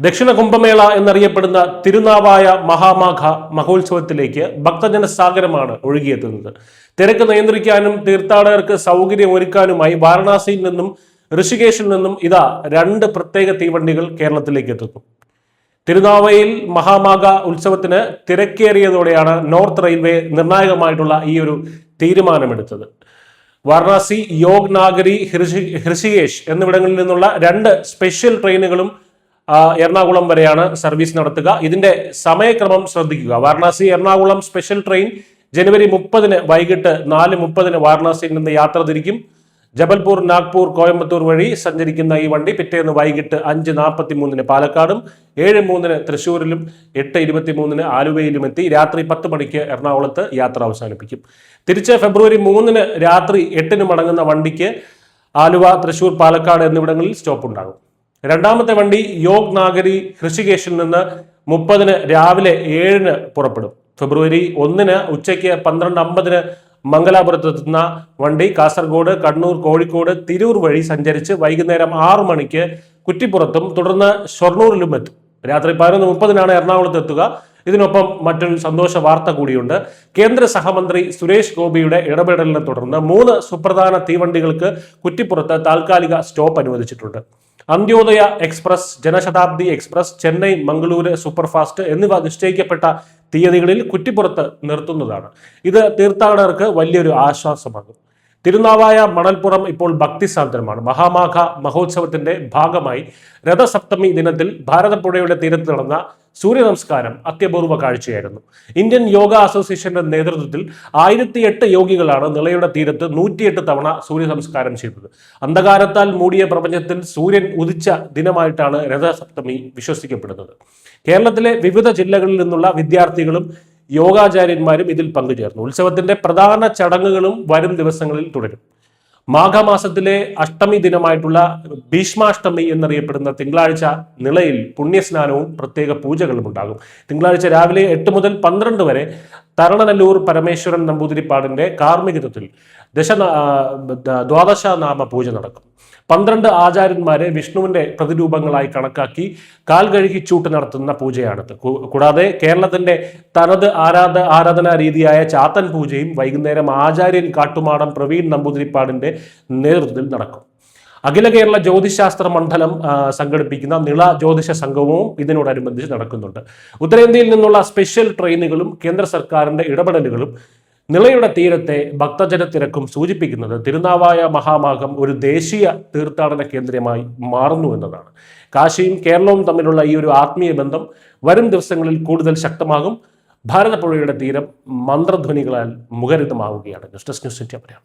ദക്ഷിണ കുംഭമേള എന്നറിയപ്പെടുന്ന തിരുനാവായ മഹാമാഘ മഹോത്സവത്തിലേക്ക് ഭക്തജന സാഗരമാണ് ഒഴുകിയെത്തുന്നത്. തിരക്ക് നിയന്ത്രിക്കാനും തീർത്ഥാടകർക്ക് സൗകര്യം ഒരുക്കാനുമായി വാരണാസിയിൽ നിന്നും ഋഷികേശിൽ നിന്നും ഇതാ രണ്ട് പ്രത്യേക തീവണ്ടികൾ കേരളത്തിലേക്ക് എത്തുന്നു. തിരുനാവയിൽ മഹാമാഘ ഉത്സവത്തിന് തിരക്കേറിയതോടെയാണ് നോർത്ത് റെയിൽവേ നിർണായകമായിട്ടുള്ള ഈ ഒരു തീരുമാനമെടുത്തത്. വാരണാസി യോഗ് നാഗരി ഹൃഷി ഹൃഷികേശ് എന്നിവിടങ്ങളിൽ നിന്നുള്ള രണ്ട് സ്പെഷ്യൽ ട്രെയിനുകളും എറണാകുളം വരെയാണ് സർവീസ് നടത്തുക. ഇതിന്റെ സമയക്രമം ശ്രദ്ധിക്കുക. വാരണാസി എറണാകുളം സ്പെഷ്യൽ ട്രെയിൻ ജനുവരി മുപ്പതിന് വൈകിട്ട് നാല് മുപ്പതിന് വാരണാസിയിൽ നിന്ന് യാത്ര തിരിക്കും. ജബൽപൂർ നാഗ്പൂർ കോയമ്പത്തൂർ വഴി സഞ്ചരിക്കുന്ന ഈ വണ്ടി പിറ്റേന്ന് വൈകിട്ട് അഞ്ച് നാൽപ്പത്തി മൂന്നിന് പാലക്കാടും ഏഴ് മൂന്നിന് തൃശ്ശൂരിലും എട്ട് ഇരുപത്തി മൂന്നിന് ആലുവയിലും എത്തി രാത്രി പത്ത് മണിക്ക് എറണാകുളത്ത് യാത്ര അവസാനിപ്പിക്കും. തിരിച്ച് ഫെബ്രുവരി മൂന്നിന് രാത്രി എട്ടിന് മടങ്ങുന്ന വണ്ടിക്ക് ആലുവ തൃശൂർ പാലക്കാട് എന്നിവിടങ്ങളിൽ സ്റ്റോപ്പ് ഉണ്ടാകും രണ്ടാമത്തെ വണ്ടി യോഗ് നാഗരി ഋഷികേശിൽ നിന്ന് മുപ്പതിന് രാവിലെ ഏഴിന് പുറപ്പെടും. ഫെബ്രുവരി ഒന്നിന് ഉച്ചയ്ക്ക് പന്ത്രണ്ട് അമ്പതിന് മംഗലാപുരത്തെത്തുന്ന വണ്ടി കാസർഗോഡ് കണ്ണൂർ കോഴിക്കോട് തിരൂർ വഴി സഞ്ചരിച്ച് വൈകുന്നേരം ആറു മണിക്ക് കുറ്റിപ്പുറത്തും തുടർന്ന് ഷൊർണൂരിലും എത്തും. രാത്രി പതിനൊന്ന് മുപ്പതിനാണ് എറണാകുളത്ത് എത്തുക. ഇതിനൊപ്പം മറ്റൊരു സന്തോഷ വാർത്ത കൂടിയുണ്ട്. കേന്ദ്ര സഹമന്ത്രി സുരേഷ് ഗോപിയുടെ ഇടപെടലിനെ തുടർന്ന് മൂന്ന് സുപ്രധാന തീവണ്ടികൾക്ക് കുറ്റിപ്പുറത്ത് താൽക്കാലിക സ്റ്റോപ്പ് അനുവദിച്ചിട്ടുണ്ട്. Antyodaya express Janshatabdi express Chennai Mangaluru superfast എന്നിവ നിശ്ചയിക്കപ്പെട്ട തീയതികളിൽ കുറ്റിപ്പുറത്ത് നിർത്തുന്നതാണ്. ഇത് തീർത്ഥാടകർക്ക് വലിയൊരു ആശ്വാസമാകും. തിരുനാവായ മണൽപ്പുറം ഇപ്പോൾ ഭക്തിസാന്ദ്രമാണ്. മഹാമാഘ മഹോത്സവത്തിന്റെ ഭാഗമായി രഥസപ്തമി ദിനത്തിൽ ഭാരതപ്പുഴയുടെ തീരത്ത് നടന്ന സൂര്യ നമസ്കാരം അത്യപൂർവ കാഴ്ചയായിരുന്നു. ഇന്ത്യൻ യോഗ അസോസിയേഷന്റെ നേതൃത്വത്തിൽ ആയിരത്തി എട്ട് യോഗികളാണ് നിളയുടെ തീരത്ത് നൂറ്റിയെട്ട് തവണ സൂര്യ നമസ്കാരം ചെയ്തത്. അന്ധകാരത്താൽ മൂടിയ പ്രപഞ്ചത്തിൽ സൂര്യൻ ഉദിച്ച ദിനമായിട്ടാണ് രഥസപ്തമി വിശ്വസിക്കപ്പെടുന്നത്. കേരളത്തിലെ വിവിധ ജില്ലകളിൽ നിന്നുള്ള വിദ്യാർത്ഥികളും യോഗാചാര്യന്മാരും ഇതിൽ പങ്കുചേർന്നു. ഉത്സവത്തിന്റെ പ്രധാന ചടങ്ങുകളും വരും ദിവസങ്ങളിൽ തുടരും. മാഘമാസത്തിലെ അഷ്ടമി ദിനമായിട്ടുള്ള ഭീഷ്മാഷ്ടമി എന്നറിയപ്പെടുന്ന തിങ്കളാഴ്ച നിളയിൽ പുണ്യസ്നാനവും പ്രത്യേക പൂജകളും ഉണ്ടാകും. തിങ്കളാഴ്ച രാവിലെ എട്ട് മുതൽ പന്ത്രണ്ട് വരെ തരണനല്ലൂർ പരമേശ്വരൻ നമ്പൂതിരിപ്പാടിന്റെ കാർമ്മികത്വത്തിൽ ദശ ദ്വാദശ നാമ പൂജ നടക്കും. പന്ത്രണ്ട് ആചാര്യന്മാരെ വിഷ്ണുവിന്റെ പ്രതിരൂപങ്ങളായി കണക്കാക്കി കാൽ കഴുകി ചൂട്ട് നടത്തുന്ന പൂജയാണിത് കൂടാതെ കേരളത്തിന്റെ തനത് ആരാധ ആരാധനാ രീതിയായ ചാത്തൻ പൂജയും വൈകുന്നേരം ആചാര്യൻ കാട്ടുമാടൻ പ്രവീൺ നമ്പൂതിരിപ്പാടിന്റെ നേതൃത്വത്തിൽ നടക്കും. അഖില കേരള ജ്യോതിശാസ്ത്ര മണ്ഡലം സംഘടിപ്പിക്കുന്ന നിള ജ്യോതിഷ സംഘവും ഇതിനോടനുബന്ധിച്ച് നടക്കുന്നുണ്ട്. ഉത്തരേന്ത്യയിൽ നിന്നുള്ള സ്പെഷ്യൽ ട്രെയിനുകളും കേന്ദ്ര സർക്കാരിന്റെ ഇടപെടലുകളും നിളയുടെ തീരത്തെ ഭക്തജന തിരക്കും സൂചിപ്പിക്കുന്നത് തിരുനാവായ മഹാമാഘം ഒരു ദേശീയ തീർത്ഥാടന കേന്ദ്രമായി മാറുന്നു എന്നതാണ്. കാശിയും കേരളവും തമ്മിലുള്ള ഈ ഒരു ആത്മീയ ബന്ധം വരും ദിവസങ്ങളിൽ കൂടുതൽ ശക്തമാകും. ഭാരതപ്പുഴയുടെ തീരം മന്ത്രധ്വനികളാൽ മുഖരിതമാവുകയാണ്. ഡെസ്ക് ന്യൂസ് ഇന്ത്യ പറയാം.